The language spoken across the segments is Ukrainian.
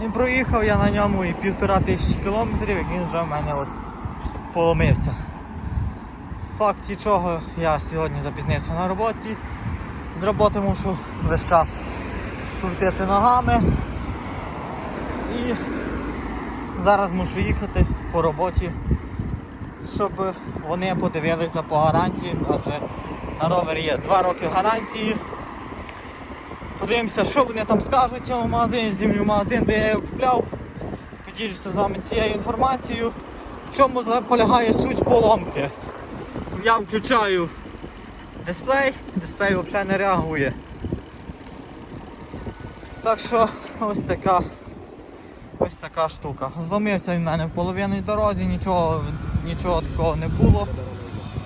Не проїхав я на ньому і півтора тисячі кілометрів, як він вже в мене ось поломився. Факті чого я сьогодні запізнився на роботі. З роботи мушу весь час крутити ногами. І зараз мушу їхати по роботі, щоб вони подивилися по гарантії, адже на ровері є 2 роки гарантії. Подивимося, що вони там скажуть в цьому магазині, знімлю магазин, де я його купляв. Поділюся з вами цією інформацією. В чому полягає суть поломки. Я включаю дисплей, дисплей взагалі не реагує. Так що ось така ось така штука. Зломився в мене в половинній дорозі, нічого, нічого такого не було.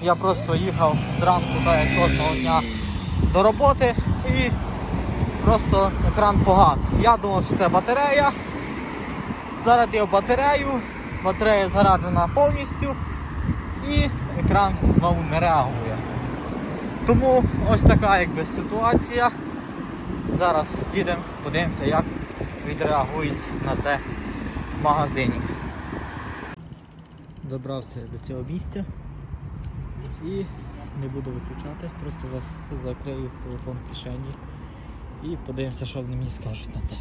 Я просто їхав зранку, так як кожного дня до роботи і просто екран погас. Я думав, що це батарея. Зарядив батарею, батарея зараджена повністю і екран знову не реагує. Тому ось така якби ситуація. Зараз їдемо, подивимося, як відреагують на це в магазині. Добрався до цього місця і не буду виключати, просто закрию телефон в кишені і подивимося, що вони мені скажуть на це.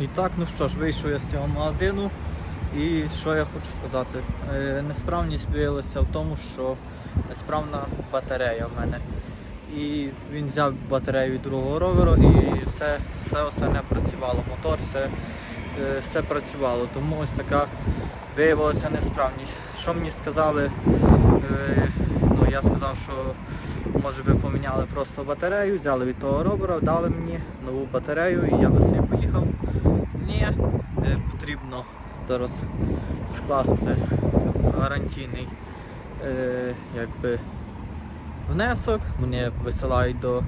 І так, ну що ж, вийшов я з цього магазину. І що я хочу сказати? Е, Несправність виявилася в тому, що несправна батарея в мене. І він взяв батарею другого роверу і все, все остальне працювало. Мотор, все, е, все працювало. Тому ось така виявилася несправність. Що мені сказали? Е, Ну, я сказав, що може би поміняли просто батарею, взяли від того робера, дали мені нову батарею і я би собі поїхав. Ні, е, потрібно зараз скласти гарантійний е, якби, внесок. Вони висилають до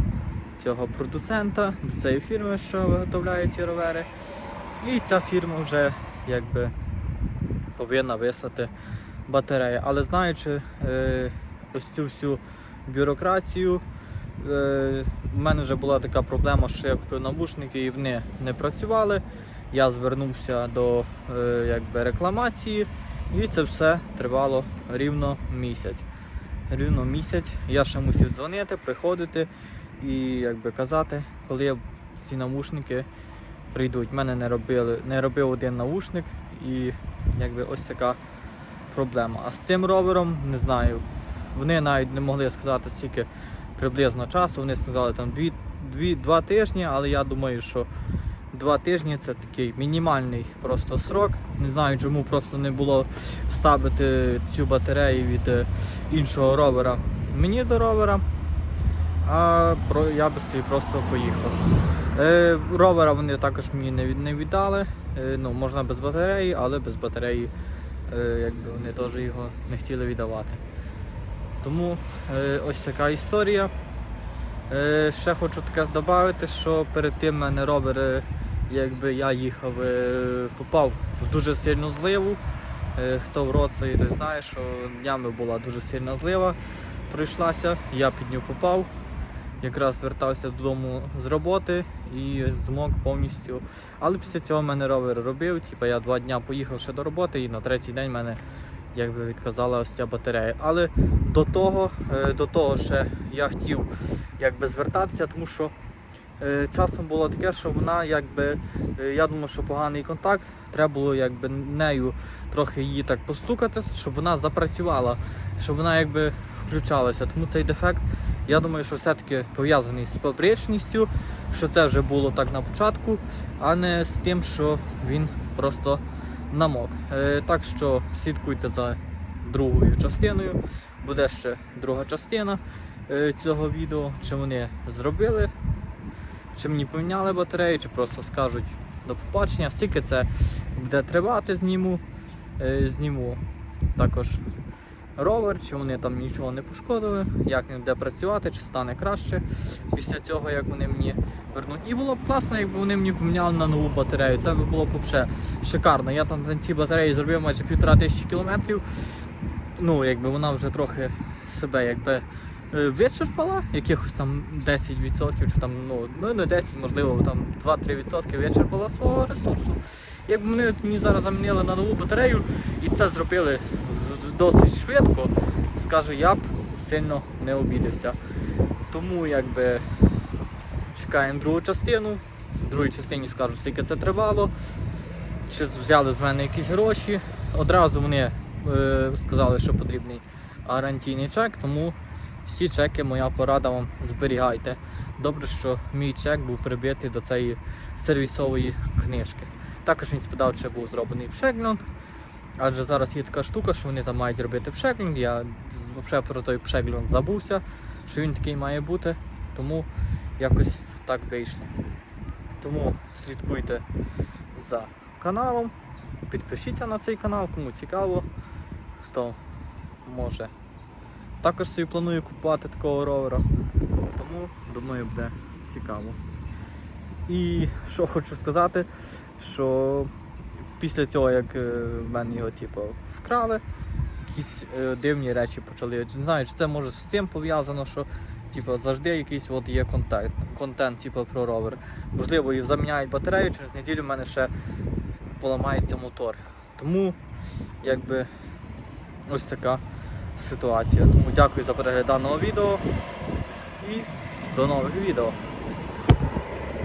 цього продуцента, до цієї фірми, що виготовляє ці ровери. І ця фірма вже якби повинна вислати батарею. Але знаючи е, ось цю всю бюрократію, е, в мене вже була така проблема, що я купив навушники і вони не працювали. Я звернувся до е, якби, рекламації, і це все тривало рівно місяць. Рівно місяць я ще мусив дзвонити, приходити і якби, казати, коли ці навушники прийдуть. У мене не робили, не робив один навушник і якби, ось така проблема. А з цим ровером не знаю. Вони навіть не могли сказати, скільки приблизно часу. Вони сказали там 2, 2, 2 тижні, але я думаю, що Два тижні це такий мінімальний просто срок. Не знаю, чому просто не було вставити цю батарею від е, іншого ровера мені до ровера, а я би собі просто поїхав. Е, ровера вони також мені не, віддали. Е, ну, можна без батареї, але без батареї е, якби вони теж його не хотіли віддавати. Тому ось така історія. Ще хочу таке додати, що перед тим мене ровер, якби я їхав, е, попав в дуже сильну зливу. Е, хто в Роцеві, той знає, що днями була дуже сильна злива, пройшлася, я під нього попав. Якраз вертався додому з роботи і змог повністю. Але після цього мене ровер робив. Типу я два дні поїхав ще до роботи і на третій день мене якби відказала ось ця батарея. Але до того, е, до того ще я хотів якби звертатися, тому що Часом було таке, що вона якби, е, я думаю, що поганий контакт, треба було якби нею трохи її так постукати, щоб вона запрацювала, щоб вона якби включалася. Тому цей дефект, я думаю, що все-таки пов'язаний з поперечністю, що це вже було так на початку, а не з тим, що він просто намок. Е, Так що слідкуйте за другою частиною. Буде ще друга частина е, цього відео, чи вони зробили, чи мені поміняли батарею, чи просто скажуть до побачення. Скільки це буде тривати, зніму. Е, Зніму також ровер, чи вони там нічого не пошкодили, як він буде працювати, чи стане краще після цього, як вони мені вернуть. І було б класно, якби вони мені поміняли на нову батарею. Це би було б взагалі шикарно. Я там на цій батареї зробив майже півтора тисячі кілометрів. Ну, якби вона вже трохи себе якби вичерпала, якихось там 10% чи там, ну, ну не 10, можливо, там 2-3% вичерпала свого ресурсу. Якби вони мені зараз замінили на нову батарею і це зробили досить швидко, скажу, я б сильно не обідався. Тому якби чекаємо другу частину. В другій частині скажу, скільки це тривало. Чи взяли з мене якісь гроші. Одразу вони е, сказали, що потрібний гарантійний чек, тому всі чеки, моя порада вам зберігайте. Добре, що мій чек був прибитий до цієї сервісової книжки. Також він спитав, чи був зроблений пшегляд. Адже зараз є така штука, що вони там мають робити пшегляд. Я взагалі про той пшегляд забувся, що він такий має бути. Тому якось так вийшло. Тому слідкуйте за каналом. Підпишіться на цей канал, кому цікаво, хто може. Також собі планую купувати такого ровера. Тому думаю, буде цікаво. І що хочу сказати, що після цього, як е, в мене його типу, вкрали, якісь е, дивні речі почали. Не знаю, чи це може з цим пов'язано, що типу, завжди якийсь от є контент, контент типу, про ровер. Можливо, і заміняють батарею, через неділю в мене ще поламається мотор. Тому якби ось така ситуація. Тому дякую за перегляд відео і до нових відео.